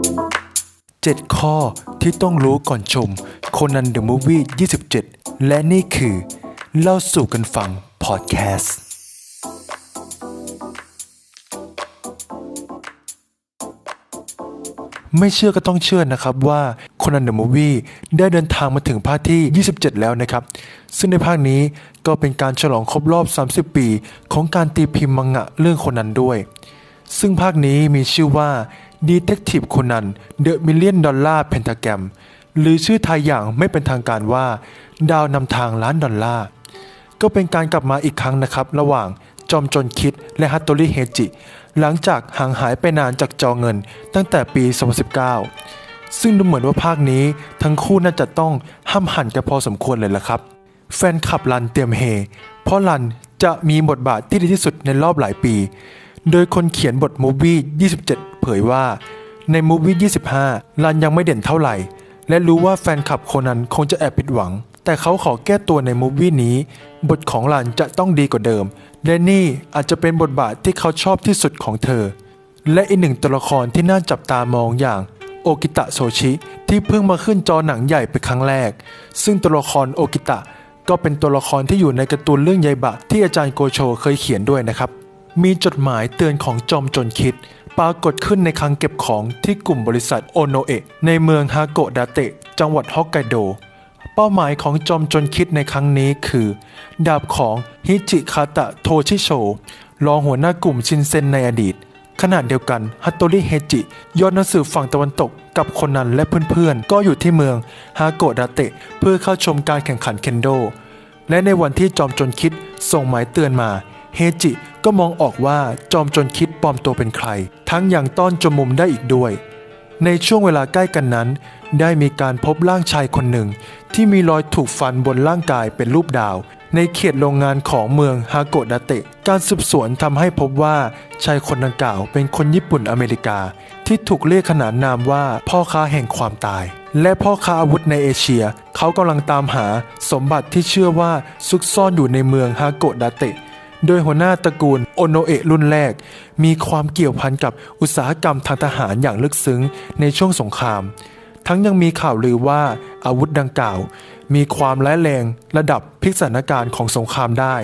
7 ข้อที่ต้องรู้ก่อนชมโคนันเดอะมูฟวี่27 และนี่คือ เล่าสู่กันฟังพอดแคสต์ไม่เชื่อก็ต้องเชื่อนะครับว่าคนันเดอะมูวี่ได้เดินทางมาถึงภาคที่ 27 แล้วนะครับ ซึ่งในภาคนี้ก็เป็นการฉลองครบรอบ 30 ปี ของการตีพิมพ์มังงะเรื่องคนันด้วย ซึ่งภาคนี้มีชื่อว่า Detective Conan The Million Dollar Pentagram หรือชื่อไทยอย่างไม่เป็นทางการว่า ดาวนำทางล้านดอลลาร์ ก็เป็นการกลับมาอีกครั้งนะครับ ระหว่างจอมจนคิดและฮัตโตริเฮจิ หลังจากห่างหายไปนานจากจอเงินตั้งแต่ปี 2019 ซึ่งดูเหมือนว่าภาคนี้ทั้งคู่น่าจะต้องห้ามหันกันพอสมควรเลยละครับ แฟนคลับรันเตรียมเฮ เพราะรันจะมีบทบาทที่ดีที่สุดในรอบหลายปี โดยคนเขียนบทมูฟวี่27เผยว่า ในมูฟวี่ 25 รันยังไม่เด่นเท่าไหร่ และรู้ว่าแฟนคลับคนนั้นคงจะแอบผิดหวัง แต่เขาขอแก้ตัวในมูฟวี่นี้ บทของรันจะต้องดีกว่าเดิม และนี่อาจจะเป็นบทบาทที่เขาชอบที่สุดของเธอ และอีกหนึ่งตัวละครที่น่าจับตามองอย่างโอกิตะโซชิที่เพิ่งมาขึ้นจอหนังใหญ่เป็นครั้งแรก ซึ่งตัวละครโอกิตะก็เป็นตัวละครที่อยู่ในการ์ตูนเรื่องใยบะที่อาจารย์โกโชเคยเขียนด้วยนะครับ มีจดหมายเตือนของจอมจนคิด ปรากฏขึ้นในคลังเก็บของที่กลุ่มบริษัทโอโนเอะในเมืองฮาโกะดาเตะ จังหวัดฮอกไกโด เป้าหมายของจอมจนคิดในครั้งนี้คือ ดาบของฮิจิคาตะโทชิโชรองหัวหน้ากลุ่มชินเซนในอดีตขณะเดียวกันฮัตโตริเฮจิยอดนักสืบฝั่งตะวันตกกับคนนั้นและเพื่อนๆ ก็อยู่ที่เมืองฮาโกะดาเตะเพื่อเข้าชมการแข่งขันเคนโด และในวันที่จอมจนคิดส่งหมายเตือนมา เฮจิ ก็มองออกว่าจอมจนคิดปลอมตัวเป็นใคร ทั้งอย่างต้อนจมมุมได้อีกด้วย ในช่วงเวลาใกล้กันนั้น ได้มีการพบร่างชายคนหนึ่ง ที่มีรอยถูกฟันบนร่างกายเป็นรูปดาว ในเขตโรงงานของเมืองฮาโกดาเตะ การสืบสวนทำให้พบว่าชายคนดังกล่าวเป็นคนญี่ปุ่นอเมริกา ที่ถูกเรียกขนานนามว่าพ่อค้าแห่งความตายและพ่อค้าอาวุธในเอเชีย เขากำลังตามหาสมบัติที่เชื่อว่าซุกซ่อนอยู่ในเมืองฮาโกดาเตะ โดยหัวหน้าตระกูลโอโนเอะรุ่นแรก มีความเกี่ยวพันกับอุตสาหกรรมทางทหารอย่างลึกซึ้งในช่วงสงคราม ทั้งยังมีข่าวลือว่าอาวุธดังกล่าว มีความร้ายแรงระดับพิกสถานการณ์ของสงครามได้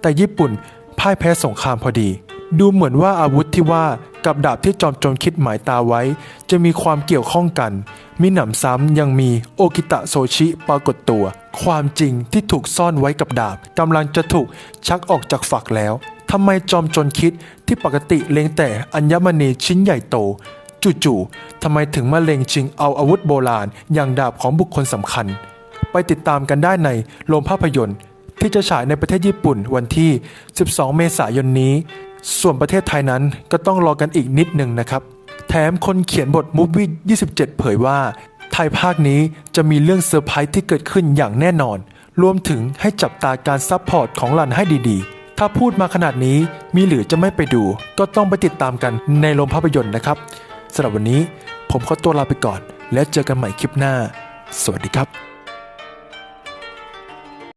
แต่ญี่ปุ่นพ่ายแพ้สงครามพอดี ดูเหมือนว่าอาวุธที่ว่ากับดาบที่จอมโจรคิดหมายตาไว้ จะมีความเกี่ยวข้องกัน มีหนำซ้ำยังมีโอกิตะโซชิปรากฏตัว ความจริงที่ถูกซ่อนไว้กับดาบกำลังจะถูกชักออกจากฝักแล้วทำไมจอมโจรคิดที่ปกติเล็งแต่อัญมณีชิ้นใหญ่โต จู่ๆทำไมถึงมาเล็งชิงเอาอาวุธโบราณอย่างดาบของบุคคลสำคัญ ไปติดตามกันได้ในโรงภาพยนตร์ที่จะฉายในประเทศญี่ปุ่นวันที่ 12 เมษายนนี้ ส่วนประเทศไทยนั้นก็ต้องรอกันอีกนิดหนึ่งนะครับ แถมคนเขียนบทมูฟวี่27 เผยว่า ไทยภาคนี้จะมีเรื่องเซอร์ไพรส์ที่เกิดขึ้นอย่างแน่นอน รวมถึงให้จับตาการซัพพอร์ตของรันให้ดีๆ ถ้าพูดมาขนาดนี้มีหรือจะไม่ไปดู ก็ต้องไปติดตามกันในโรงภาพยนตร์นะครับสำหรับวันนี้ผมขอตัวลาไปก่อน แล้วเจอกันใหม่คลิปหน้า สวัสดีครับ